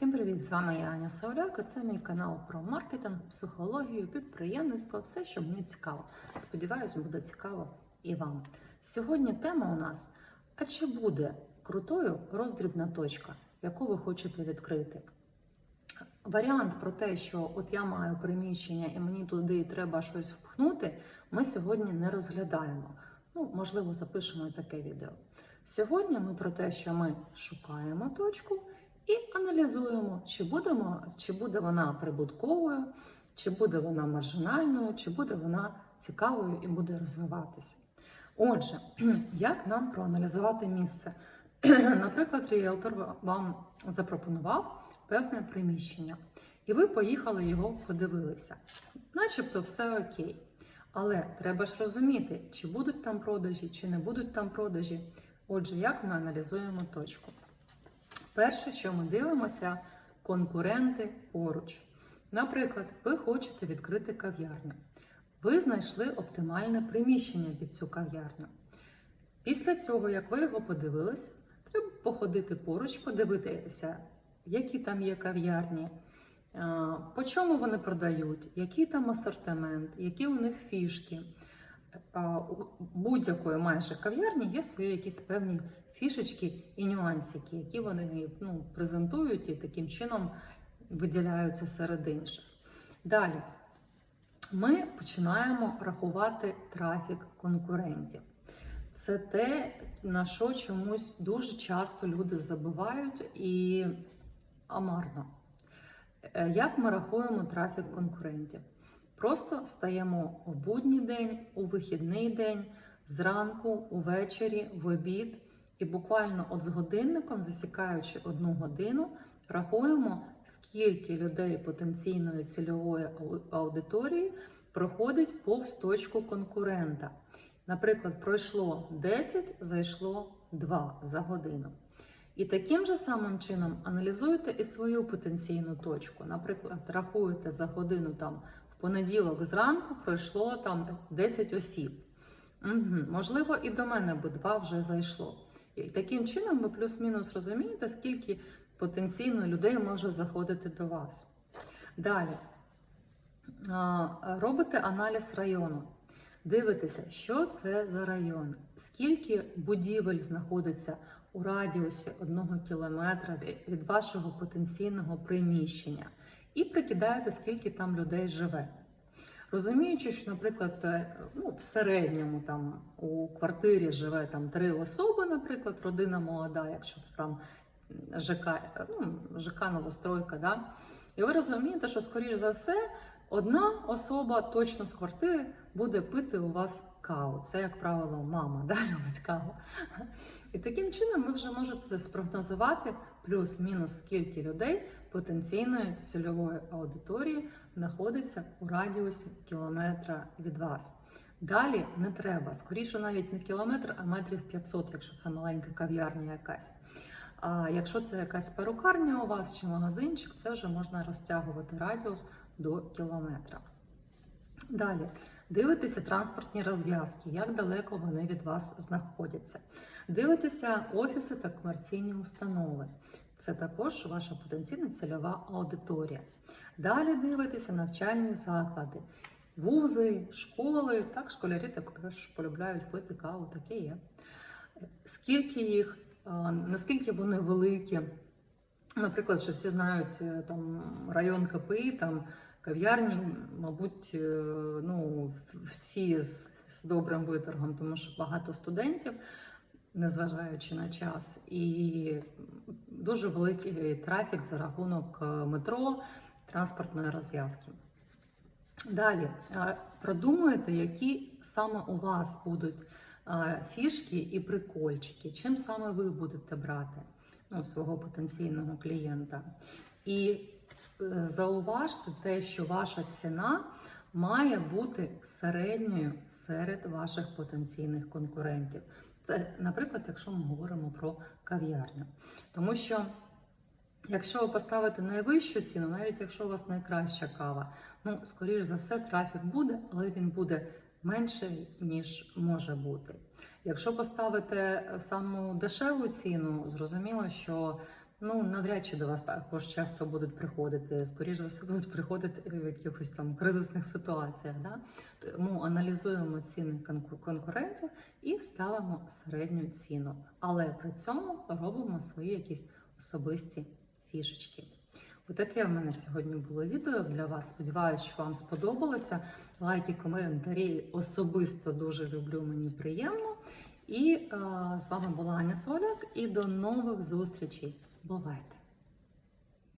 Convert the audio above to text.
Всім привіт! З вами я Аня Сауляк. Це мій канал про маркетинг, психологію, підприємництво, все, що мені цікаво. Сподіваюсь, буде цікаво і вам. Сьогодні тема у нас: а чи буде крутою роздрібна точка, яку ви хочете відкрити? Варіант про те, що от я маю приміщення і мені туди треба щось впхнути, ми сьогодні не розглядаємо. Ну, можливо, запишемо і таке відео. Сьогодні ми про те, що ми шукаємо точку аналізуємо, чи, будемо, чи буде вона прибутковою, чи буде вона маржинальною, чи буде вона цікавою і буде розвиватися. Отже, як нам проаналізувати місце? Наприклад, ріелтор вам запропонував певне приміщення, і ви поїхали його подивилися. Начебто все окей. Але треба ж розуміти, чи будуть там продажі, чи не будуть там продажі. Отже, як ми аналізуємо точку? Перше, що ми дивимося, конкуренти поруч. Наприклад, ви хочете відкрити кав'ярню. Ви знайшли оптимальне приміщення під цю кав'ярню. Після цього, як ви його подивились, треба походити поруч, подивитися, які там є кав'ярні, по чому вони продають, який там асортимент, які у них фішки. У будь-якої майже кав'ярні є свої якісь певні фішечки і нюансики, які вони ну, презентують і таким чином виділяються серед інших. Далі ми починаємо рахувати трафік конкурентів. Це те, на що чомусь дуже часто люди забувають і амарно. Е, Як ми рахуємо трафік конкурентів? Просто стаємо у будній день, у вихідний день, зранку, увечері, в обід, і буквально от з годинником, засікаючи одну годину, рахуємо, скільки людей потенційної цільової аудиторії проходить повз точку конкурента. Наприклад, пройшло 10, зайшло 2 за годину. І таким же самим чином аналізуєте і свою потенційну точку. Наприклад, рахуєте за годину там понеділок зранку пройшло там 10 осіб. Угу. Можливо, і до мене би два вже зайшло. І таким чином ви плюс-мінус розумієте, скільки потенційно людей може заходити до вас. Далі робите аналіз району. Дивитеся, що це за район, скільки будівель знаходиться у радіусі одного кілометра від- від вашого потенційного приміщення, і прикидаєте, скільки там людей живе. Розуміючи, що, наприклад, е, ну, в середньому там у квартирі живе там три особи, наприклад, родина молода, якщо це там ЖК, е, ну, ЖК новостройка, да? і ви розумієте, що, скоріш за все, одна особа точно з квартири буде пити у вас каву. Це, як правило, мама да, любить каву. І таким чином ви вже можете спрогнозувати плюс-мінус скільки людей потенційної цільової аудиторії знаходиться у радіусі кілометра від вас. Далі не треба, скоріше навіть не кілометр, а метрів 500, якщо це маленька кав'ярня якась. А якщо це якась перукарня у вас чи магазинчик, це вже можна розтягувати радіус до кілометра. Далі дивитеся транспортні розв'язки, як далеко вони від вас знаходяться. Дивитеся офіси та комерційні установи. Це також ваша потенційна цільова аудиторія. Далі дивитеся навчальні заклади, вузи, школи. Так, школярі також полюбляють пити каву, таке є. Скільки їх, наскільки вони великі? Наприклад, що всі знають е, там район КПІ, там кав'ярні, мабуть, е, ну, всі з, з добрим виторгом, тому що багато студентів, незважаючи на час, і дуже великий трафік за рахунок е, метро, транспортної розв'язки. Далі е, продумуєте, які саме у вас будуть фішки і прикольчики, чим саме ви будете брати ну, свого потенційного клієнта. І е, зауважте те, що ваша ціна має бути середньою серед ваших потенційних конкурентів. Це, наприклад, якщо ми говоримо про кав'ярню. Тому що Якщо ви поставите найвищу ціну, навіть якщо у вас найкраща кава, ну, скоріш за все, трафік буде, але він буде менший, ніж може бути. Якщо поставите саму дешеву ціну, зрозуміло, що Ну, навряд чи до вас також часто будуть приходити. Скоріше за все, будуть приходити в якихось там кризисних ситуаціях. Да? Тому аналізуємо ціни конкурентів і ставимо середню ціну. Але при цьому робимо свої якісь особисті фішечки. Отаке в мене сьогодні було відео для вас. Сподіваюся, що вам сподобалося. Лайки, коментарі особисто дуже люблю, мені приємно. І е, з вами була Аня Соляк. І до нових зустрічей. Бувайте!